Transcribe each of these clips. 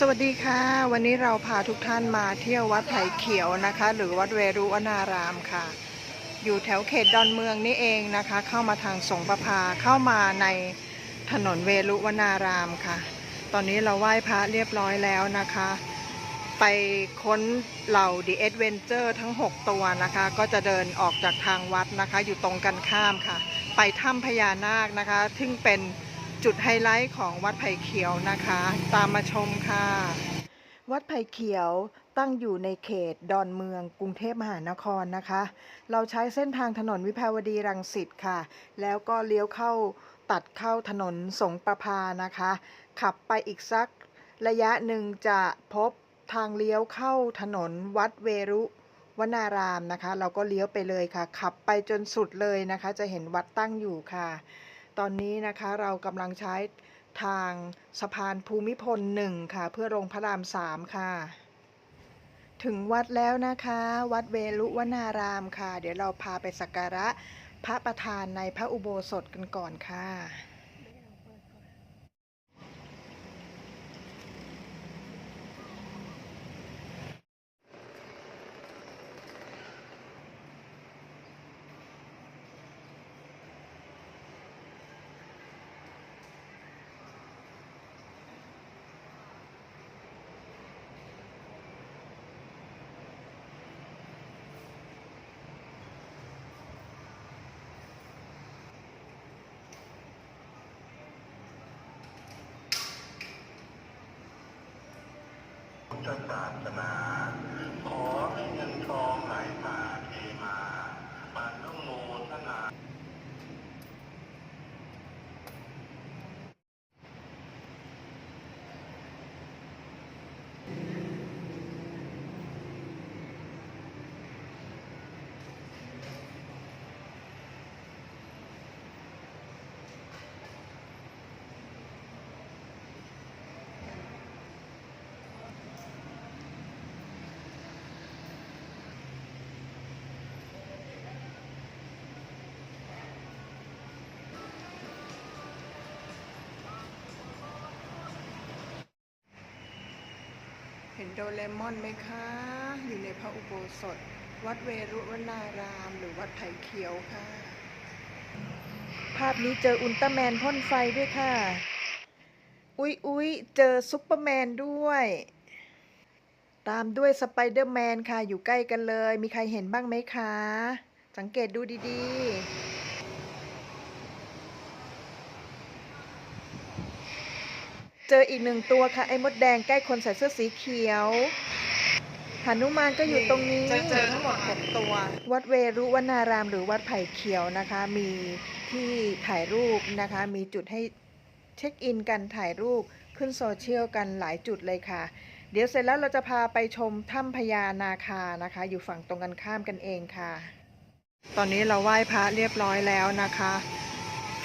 สวัสดีค่ะ วันนี้เราพาทุกท่านมาเที่ยววัดไผ่เขียวนะคะ หรือวัดเวรุวนารามค่ะ อยู่แถวเขตดอนเมืองนี่เองนะคะ เข้ามาทางสงประพาเข้ามาในถนนเวรุวนารามค่ะ ตอนนี้เราไหว้พระเรียบร้อยแล้วนะคะ ไปค้นเหล่า The Adventure ทั้ง 6 ตัวนะคะ ก็จะเดินออกจากทางวัดนะคะ อยู่ตรงกันข้ามค่ะ ไปถ้ำพญานาคนะคะ ซึ่งเป็น จุดไฮไลท์ของวัดไผ่เขียวนะคะ ตามมาชมค่ะ วัดไผ่เขียวตั้งอยู่ในเขตดอนเมืองกรุงเทพมหานครนะคะ เราใช้เส้นทางถนนวิภาวดีรังสิตค่ะ แล้วก็เลี้ยวเข้าตัดเข้าถนนสงประพานะคะ ขับไปอีกสักระยะหนึ่งจะพบทางเลี้ยวเข้าถนนวัดเวรุวนารามนะคะ เราก็เลี้ยวไปเลยค่ะ ขับไปจนสุดเลยนะคะ จะเห็นวัดตั้งอยู่ค่ะ ตอนนี้นะคะเรากำลังใช้ทางสะพานภูมิพลหนึ่งค่ะ เพื่อลงพระรามสามค่ะ ถึงวัดแล้วนะคะ วัดเวรุวนารามค่ะ เดี๋ยวเราพาไปสักการะพระประธานในพระอุโบสถกันก่อนค่ะ พุทธศาสนา ขอให้เงินทองไหลมาเทมาปานุโมทนา เห็นโดเรมอนไหมคะ อยู่ในพระอุโบสถ วัดเวรุวนาราม หรือวัดไผ่เขียวค่ะ ภาพนี้เจออุลตร้าแมนพ่นไฟด้วยค่ะ อุ๊ยอุ๊ยเจอซุปเปอร์แมนด้วย ตามด้วยสไปเดอร์แมนค่ะ อยู่ใกล้กันเลย มีใครเห็นบ้างไหมคะ สังเกตดูดีๆ เจออีกหนึ่งตัวค่ะ ไอ้มดแดงใกล้คนใส่เสื้อสีเขียวหนุมานก็อยู่ตรงนี้จะเจอทั้งหมดหกตัว วัดเวรุวนารามหรือวัดไผ่เขียวนะคะ มีที่ถ่ายรูปนะคะ มีจุดให้เช็คอินกันถ่ายรูปขึ้นโซเชียลกันหลายจุดเลยค่ะ เดี๋ยวเสร็จแล้วเราจะพาไปชมถ้ำพญานาคานะคะ อยู่ฝั่งตรงกันข้ามกันเองค่ะ ตอนนี้เราไหว้พระเรียบร้อยแล้วนะคะ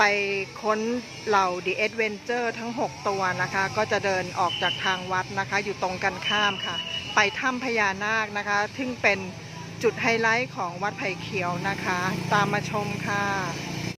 ไปค้นเหล่า The Adventure ทั้ง 6 ตัวนะคะ ก็จะเดินออกจากทางวัดนะคะ อยู่ตรงกันข้ามค่ะ ไปถ้ำพญานาคนะคะ ซึ่งเป็นจุดไฮไลท์ของวัดไผ่เขียวนะคะ ตามมาชมค่ะ